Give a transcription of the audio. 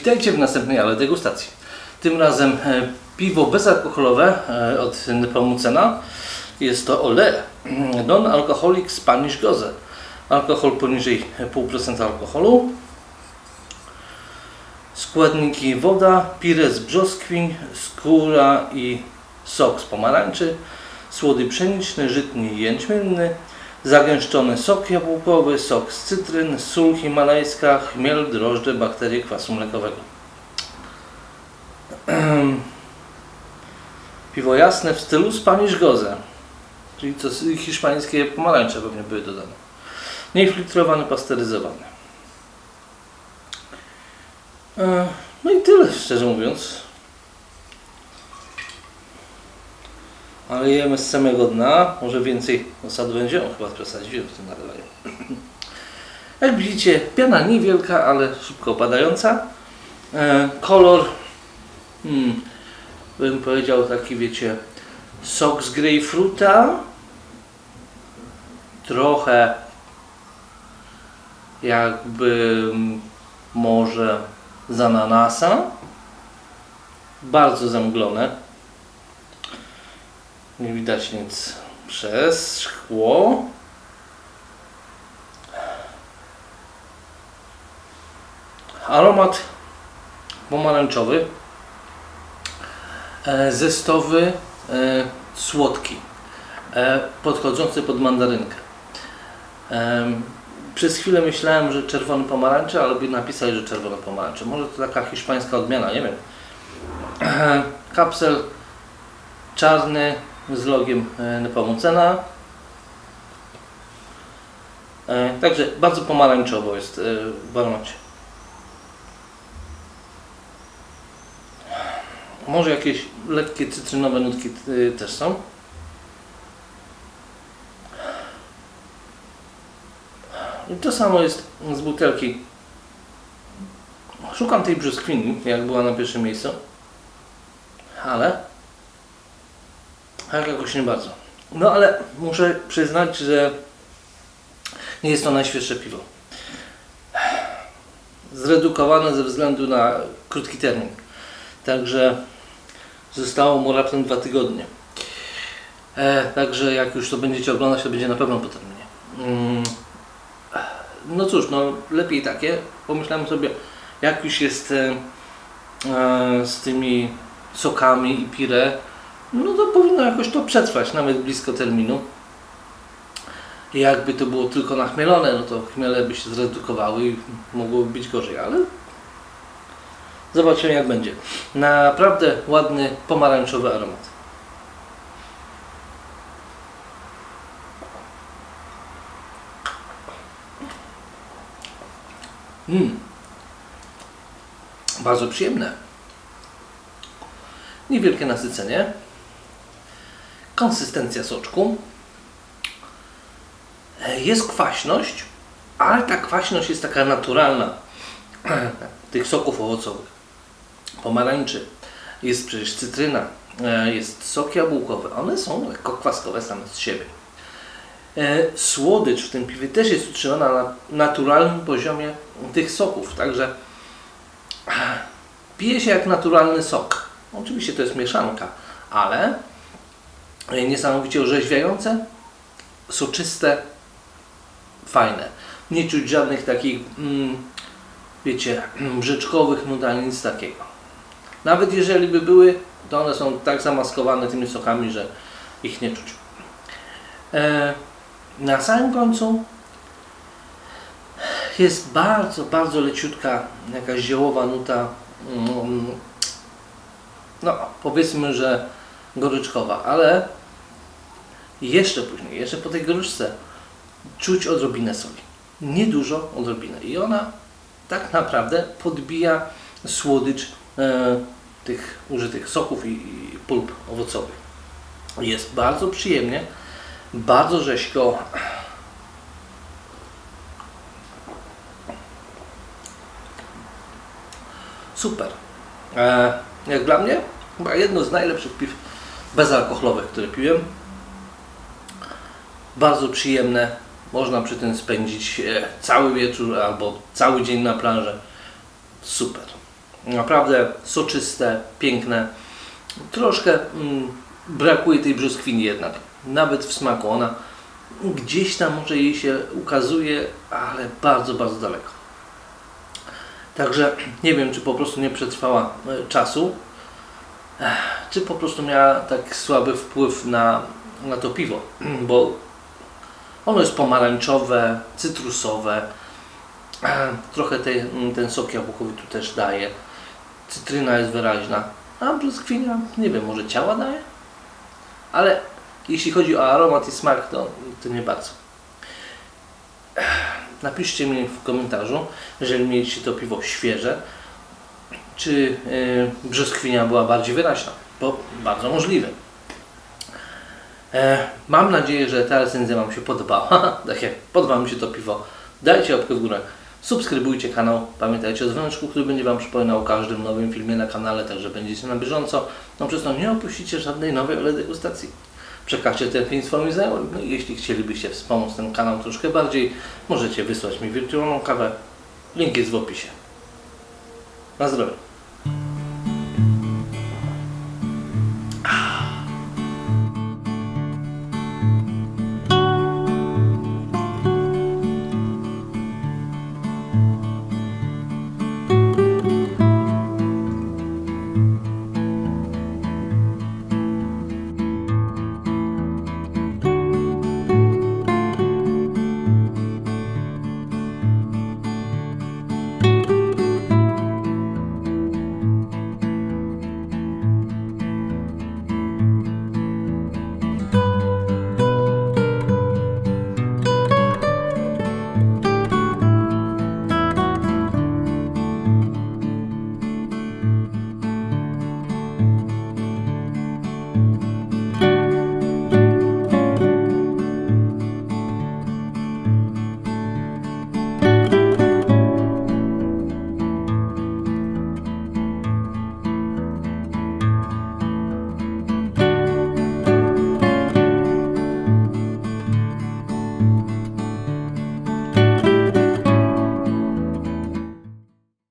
Witajcie w następnej ale degustacji. Tym razem e, piwo bezalkoholowe e, od Nepomucena. Jest to Ole, non-alcoholic Spanish Goze. Alkohol poniżej 0,5% alkoholu. Składniki woda, pire z brzoskwin, skóra i sok z pomarańczy, słody pszeniczny, żytni i jęczmienny, zagęszczony sok jabłkowy, sok z cytryn, sól himalajska, chmiel, drożdże, bakterie kwasu mlekowego. Piwo jasne w stylu Spanish Goze, czyli co hiszpańskie pomarańcze pewnie były dodane. Niefiltrowany, pasteryzowany. E, No i tyle, szczerze mówiąc. Ale jemy z samego dna. Może więcej osadu będzie. O, chyba przesadziłem w tym nalewaniu. Jak widzicie, piana niewielka, ale szybko opadająca. E, kolor, hmm, bym powiedział taki, wiecie, sok z grejpfruta. Trochę jakby może z ananasa. Bardzo zamglone. Nie widać nic przez szkło. Aromat pomarańczowy, e, zestowy, e, słodki, e, podchodzący pod mandarynkę. Przez chwilę myślałem, że czerwony pomarańcze, ale by napisali, że czerwone pomarańcze. Może to taka hiszpańska odmiana, nie wiem. Kapsel czarny z logiem e, Nepomucena. E, Także bardzo pomarańczowo jest e, w aromacie. Może jakieś lekkie cytrynowe nutki też są. I to samo jest z butelki. Szukam tej brzoskwini, jak była na pierwszym miejscu. Ale tak jakoś nie bardzo. No ale muszę przyznać, że nie jest to najświeższe piwo. Zredukowane ze względu na krótki termin. Także zostało mu raptem dwa tygodnie. E, także jak już to będziecie oglądać, to będzie na pewno po terminie. Mm. No cóż, no lepiej takie. Pomyślałem sobie, jak już jest e, e, z tymi sokami i pire, no to powinno jakoś to przetrwać, nawet blisko terminu. Jakby to było tylko nachmielone, no to chmiele by się zredukowały i mogłoby być gorzej, ale zobaczymy jak będzie. Naprawdę ładny pomarańczowy aromat. Mm. Bardzo przyjemne. Niewielkie nasycenie. Konsystencja soczku. E, Jest kwaśność, ale ta kwaśność jest taka naturalna tych soków owocowych. Pomarańczy, jest przecież cytryna, e, jest sok jabłkowy. One są lekko kwaskowe same z siebie. E, Słodycz w tym piwie też jest utrzymana na naturalnym poziomie tych soków, także pije się jak naturalny sok. Oczywiście to jest mieszanka, ale niesamowicie orzeźwiające, soczyste, fajne. Nie czuć żadnych takich, mm, wiecie, brzeczkowych nut ani nic takiego. Nawet jeżeli by były, to one są tak zamaskowane tymi sokami, że ich nie czuć. E, na samym końcu jest bardzo, bardzo leciutka jakaś ziołowa nuta. mm, No, powiedzmy, że goryczkowa, ale jeszcze później, jeszcze po tej goryczce czuć odrobinę soli. Niedużo, odrobinę. I ona tak naprawdę podbija słodycz e, tych użytych soków i, i pulp owocowych. Jest bardzo przyjemnie, bardzo rzeźko. Super. E, jak dla mnie, chyba jedno z najlepszych piw bezalkoholowych, które piłem. Bardzo przyjemne. Można przy tym spędzić e, cały wieczór albo cały dzień na plaży. Super. Naprawdę soczyste, piękne. Troszkę mm, brakuje tej brzoskwini jednak. Nawet w smaku. Ona gdzieś tam może jej się ukazuje, ale bardzo, bardzo daleko. Także nie wiem, czy po prostu nie przetrwała e, czasu, czy po prostu miała tak słaby wpływ na, na to piwo, bo ono jest pomarańczowe, cytrusowe, Ech, trochę tej, ten sok jabłkowy tu też daje, cytryna jest wyraźna, a brzoskwinia, nie wiem, może ciała daje? Ale jeśli chodzi o aromat i smak, to, to nie bardzo. Napiszcie mi w komentarzu, jeżeli mieliście to piwo świeże, czy yy, brzoskwinia była bardziej wyraźna, bo bardzo możliwe. E, mam nadzieję, że ta recenzja Wam się podobała. tak podoba mi się to piwo, dajcie łapkę w górę, subskrybujcie kanał, pamiętajcie o dzwoneczku, który będzie Wam przypominał o każdym nowym filmie na kanale, także będziecie na bieżąco. No przez to nie opuścicie żadnej nowej ale degustacji. Przekażcie ten film swoim znajomym. No jeśli chcielibyście wspomóc ten kanał troszkę bardziej, możecie wysłać mi wirtualną kawę. Link jest w opisie. Na zdrowie.